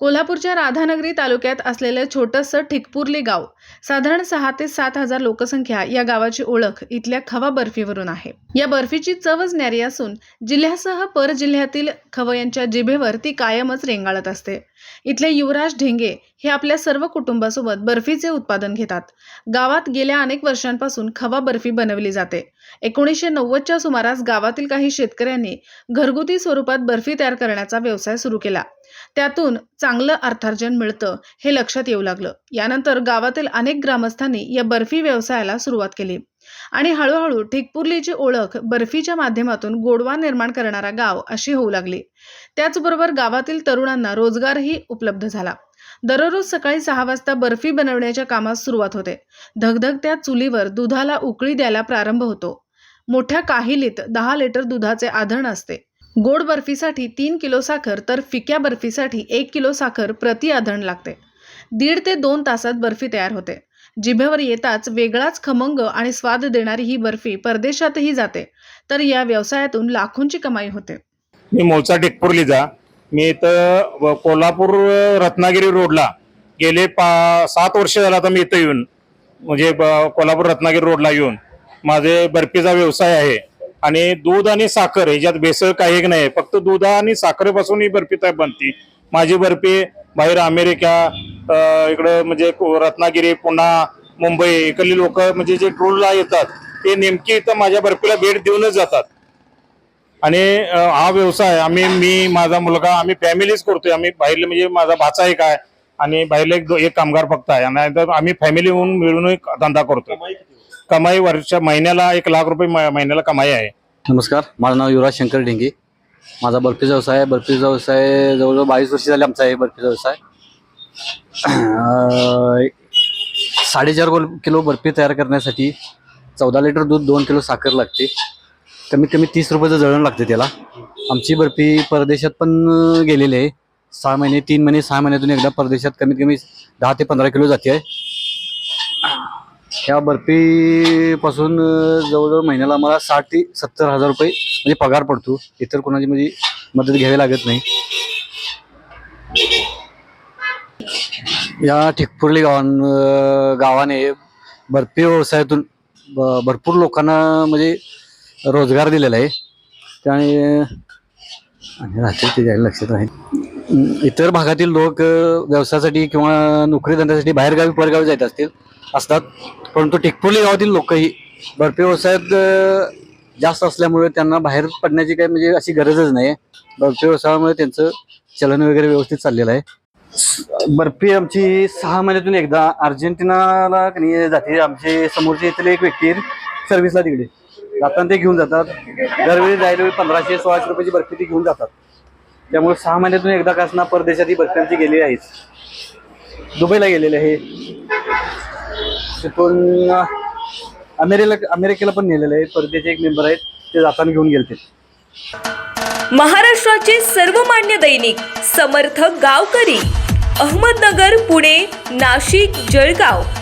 कोल्हापूरच्या राधानगरी तालुक्यात असलेलं छोटंसं ठिकपुर्ली गाव साधारण सहा ते सात हजार लोकसंख्या या गावाची ओळख इथल्या खवा बर्फीवरून आहे. या बर्फीची चवच न्यारी असून जिल्ह्यासह पर जिल्ह्यातील खवयांच्या जिभेवर ती कायमच रेंगाळत असते. इथले युवराज ढेंगे हे आपल्या सर्व कुटुंबासोबत बर्फीचे उत्पादन घेतात. गावात गेल्या अनेक वर्षांपासून खवा बर्फी बनवली जाते. एकोणीसशे नव्वदच्या सुमारास गावातील काही शेतकऱ्यांनी घरगुती स्वरूपात बर्फी तयार करण्याचा व्यवसाय सुरू केला. त्यातून चांगलं अर्थार्जन मिळतं हे लक्षात येऊ लागलं. यानंतर गावातील अनेक ग्रामस्थांनी या बर्फी व्यवसायाला सुरुवात केली. आणि हळूहळू ठिकपुर्लीची ओळख बर्फीच्या माध्यमातून गोडवा निर्माण करणारा गाव अशी होऊ लागली. त्याचबरोबर गावातील तरुणांना रोजगारही उपलब्ध झाला. दररोज सकाळी सहा वाजता बर्फी बनवण्याच्या कामास सुरुवात होते. धगधगत्या चुलीवर दुधाला उकळी द्यायला प्रारंभ होतो. मोठ्या काहिलीत दहा लिटर दुधाचे आधण असते. गोड बर्फीसाठी तीन किलो साखर तर फिक्या बर्फीसाठी एक किलो साखर प्रति आधण लागते. दीड ते दोन तासात बर्फी तयार होते. जिभेवर येताच वेगळाच खमंग आणि स्वाद देणारी ही बर्फी परदेशातही जाते तर या व्यवसायातून लाखोंची कमाई होते. मी मूळचा टेकपुर्लीचा मी इथं कोल्हापूर रत्नागिरी रोडला गेले पा सात वर्ष झालं आता मी इथं येऊन म्हणजे कोल्हापूर रत्नागिरी रोडला येऊन माझे बर्फीचा व्यवसाय आहे. आणि दूध आणि साखर ह्याच्यात भेसळ काही एक नाही. फक्त दूध आणि साखरेपासून ही बर्फी तयार बनते. माझी बर्फी बाहेर अमेरिका इकडं म्हणजे रत्नागिरी पुन्हा मुंबई इकडली लोक म्हणजे जे टूरला येतात ते नेमकी इथं माझ्या बर्फीला भेट देऊनच जातात. आणि हा व्यवसाय आम्ही मी माझा मुलगा आम्ही फॅमिलीच करतोय. आम्ही बाहेरले म्हणजे माझा भाचा एक आहे. आणि बाहेरले एक एक कामगार फक्त आहे. आणि तर आम्ही फॅमिली होऊन मिळून एक धंदा करतोय. कमाई वर्ष महिन्याला एक लाख रुपये म- महिन्याला कमाई आहे. नमस्कार माझं नाव युवराज शंकर ढेंगे. माझा बर्फीचा व्यवसाय आहे. बर्फीचा व्यवसाय जवळजवळ बावीस वर्ष झाले आमचा आहे बर्फीचा व्यवसाय. अं, साडेचार गोल किलो बर्फी तयार करण्यासाठी चौदा लिटर दूध दोन किलो साखर लागते. कमीत कमी तीस रुपयाचं जळण लागते त्याला. आमची बर्फी परदेशात पण गेलेली आहे. सहा महिने तीन महिने सहा महिन्यातून एकदा परदेशात कमीत कमी दहा ते पंधरा किलो जाते ह्या बर्फीपासून जवळजवळ महिन्याला मला साठ ते सत्तर हजार रुपये म्हणजे पगार पडतो. इतर कोणाची म्हणजे मदत घ्यावी लागत नाही. या ठिकपुर्ली गावां गावाने बर्फी व्यवसायातून भरपूर लोकांना म्हणजे रोजगार दिलेला आहे. त्याने राहते ते द्यायला लक्षात राहील. इतर भागातील लोक व्यवसायासाठी किंवा नोकरी धंद्यासाठी बाहेरगावी परगावी जात असतील असतात. परंतु टिकपोली गावातील लोकही बर्फी व्यवसायात जास्त असल्यामुळे त्यांना बाहेर पडण्याची काही म्हणजे अशी गरजच नाही बर्फी व्यवसायामुळे त्यांचं चलन वगैरे व्यवस्थित चाललेलं आहे. बर्फी आमची सहा महिन्यातून एकदा. अर्जेंटिनाला जाते. आमचे समोरचे इथले एक व्यक्ती सर्व्हिसला तिकडे. जाताना ते घेऊन जातात. दरवेळी जायला वेळी पंधराशे सोळाशे रुपयाची बर्फी ती घेऊन जातात. त्यामुळे सहा महिन्यातून एकदा का परदेशात ही भक्तांची गेली गेलेली आहेच. दुबईला गेलेली आहे. तिथून अमेरिकेला अमेरिकेला पण नेलेले आहे. परदेशी एक मेंबर आहेत ते जाताना घेऊन गेलते. महाराष्ट्राचे सर्वमान्य दैनिक समर्थ गावकरी अहमदनगर पुणे नाशिक जळगाव.